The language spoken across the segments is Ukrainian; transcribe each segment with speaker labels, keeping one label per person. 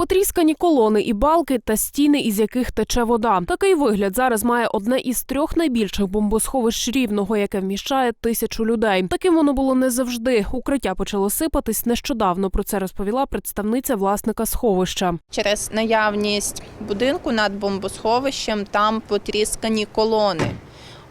Speaker 1: Потріскані колони і балки та стіни, із яких тече вода. Такий вигляд зараз має одне із трьох найбільших бомбосховищ рівного, яке вміщає тисячу людей. Таким воно було не завжди. Укриття почало сипатись нещодавно. Про це розповіла представниця власника сховища.
Speaker 2: Через наявність будинку над бомбосховищем там потріскані колони.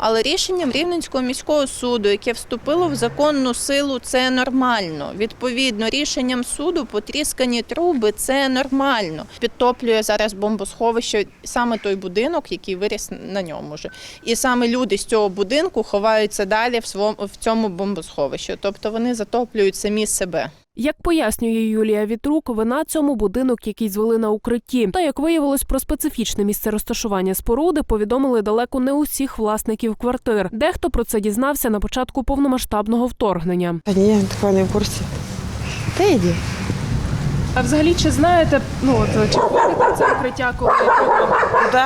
Speaker 2: Але рішенням Рівненського міського суду, яке вступило в законну силу, це нормально. Відповідно, рішенням суду потріскані труби це нормально. Підтоплює зараз бомбосховище саме той будинок, який виріс на ньому ж. І саме люди з цього будинку ховаються далі в цьому бомбосховищі. Тобто вони затоплюють самі себе.
Speaker 1: Як пояснює Юлія Вітрук, вина цьому будинок, який звели на укритті. Та як виявилось про специфічне місце розташування споруди, повідомили далеко не усіх власників квартир. Дехто про це дізнався на початку повномасштабного вторгнення.
Speaker 3: Та ні, такого не в курсі. Та йди.
Speaker 1: А взагалі чи знаєте, ну от чи ходите в це укриття, коли
Speaker 3: Куди?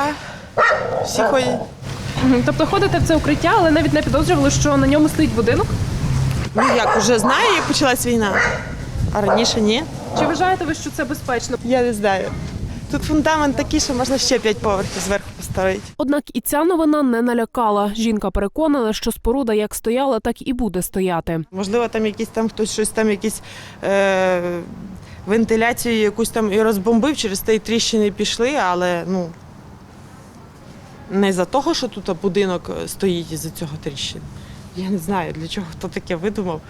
Speaker 3: Всі ходять.
Speaker 1: тобто ходите в це укриття, але навіть не підозрювали, що на ньому стоїть будинок?
Speaker 3: Ну як, вже знаю, як почалась війна. А раніше ні.
Speaker 1: Чи вважаєте ви, що це безпечно?
Speaker 3: Я не знаю. Тут фундамент такий, що можна ще п'ять поверхів зверху поставити.
Speaker 1: Однак і ця новина не налякала. Жінка переконана, що споруда як стояла, так і буде стояти.
Speaker 3: Можливо, там якісь там хтось щось там, якісь е, вентиляцію якусь там і розбомбив, через те й тріщини пішли, але ну не за того, що тут будинок стоїть із-за цього тріщин. Я не знаю, для чого хто таке видумав.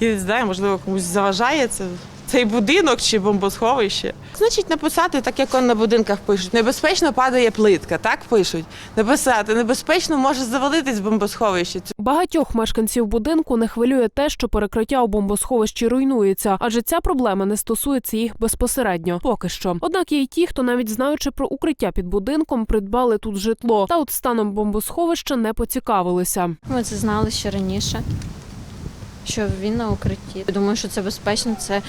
Speaker 3: Я не знаю, можливо, комусь заважає це. Цей будинок чи бомбосховище. Значить, написати, так як он на будинках пишуть. Небезпечно падає плитка, так пишуть. Написати, небезпечно може завалитись бомбосховище.
Speaker 1: Багатьох мешканців будинку не хвилює те, що перекриття у бомбосховищі руйнується, адже ця проблема не стосується їх безпосередньо. Поки що. Однак є й ті, хто навіть знаючи про укриття під будинком, придбали тут житло. Та от станом бомбосховища не поцікавилися.
Speaker 4: Ми це знали ще раніше, що він на укритті. Думаю, що це безпечно. Це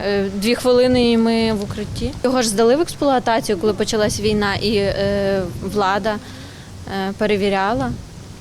Speaker 4: е, дві хвилини і ми в укритті. Його ж здали в експлуатацію, коли почалась війна, і е, влада е, перевіряла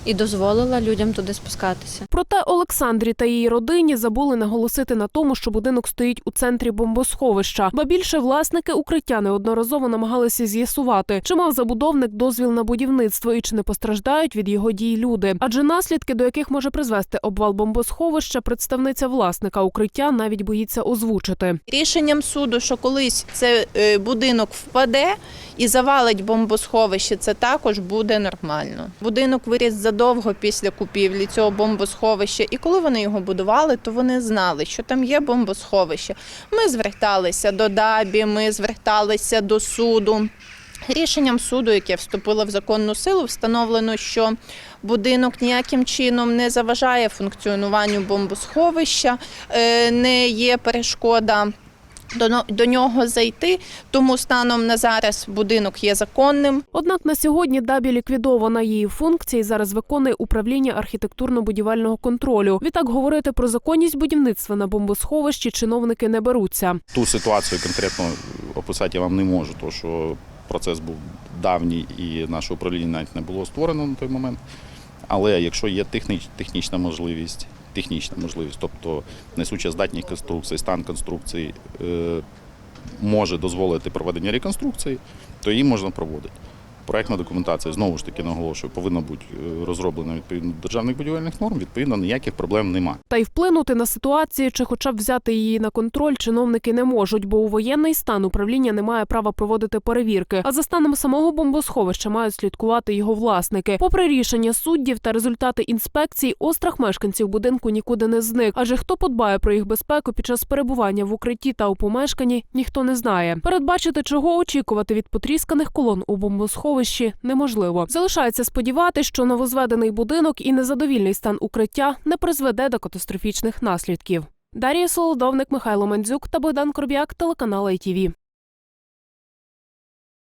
Speaker 4: і дозволила людям туди спускатися.
Speaker 1: Проте Олександрі та її родині забули наголосити на тому, що будинок стоїть у центрі бомбосховища. Ба більше власники укриття неодноразово намагалися з'ясувати, чи мав забудовник дозвіл на будівництво і чи не постраждають від його дій люди. Адже наслідки, до яких може призвести обвал бомбосховища, представниця власника укриття навіть боїться озвучити.
Speaker 2: Рішенням суду, що колись цей е, будинок впаде і завалить бомбосховище, це також буде нормально. Будинок виріс задовго після купівлі цього бомбосховища, і коли вони його будували, то вони знали, що там є бомбосховище. Ми зверталися до ДАБІ, ми зверталися до суду. Рішенням суду, яке вступило в законну силу, встановлено, що будинок ніяким чином не заважає функціонуванню бомбосховища, е, не є перешкода. До, до нього зайти, тому станом на зараз будинок є законним.
Speaker 1: Однак на сьогодні дабі ліквідована її функції зараз виконує управління архітектурно-будівельного контролю. Відтак говорити про законність будівництва на бомбосховищі чиновники не беруться.
Speaker 5: Ту ситуацію конкретно описати я вам не можу, тому що процес був давній і наше управління навіть не було створено на той момент. Але якщо є техніч, технічна можливість, технічна можливість, тобто несуча здатність конструкції, стан конструкції е, може дозволити проведення реконструкції, то її можна проводити. Проектна документація, знову ж таки наголошую, повинна бути е, розроблена відповідно до державних будівельних норм. Відповідно, ніяких проблем немає.
Speaker 1: Та й вплинути на ситуацію чи, хоча б взяти її на контроль, чиновники не можуть, бо у воєнний стан управління не має права проводити перевірки. А за станом самого бомбосховища мають слідкувати його власники. Попри рішення суддів та результати інспекцій, острах мешканців будинку нікуди не зник. Адже хто подбає про їх безпеку під час перебування в укритті та у помешканні, ніхто не знає. Передбачити, чого очікувати від потрісканих колон у бомбосховищі неможливо. Залишається сподіватися, що новозведений будинок і незадовільний стан укриття не призведе до катастрофічних наслідків. Дарія Солодовник, Михайло Мандзюк та Богдан Корб'як, телеканал ITV.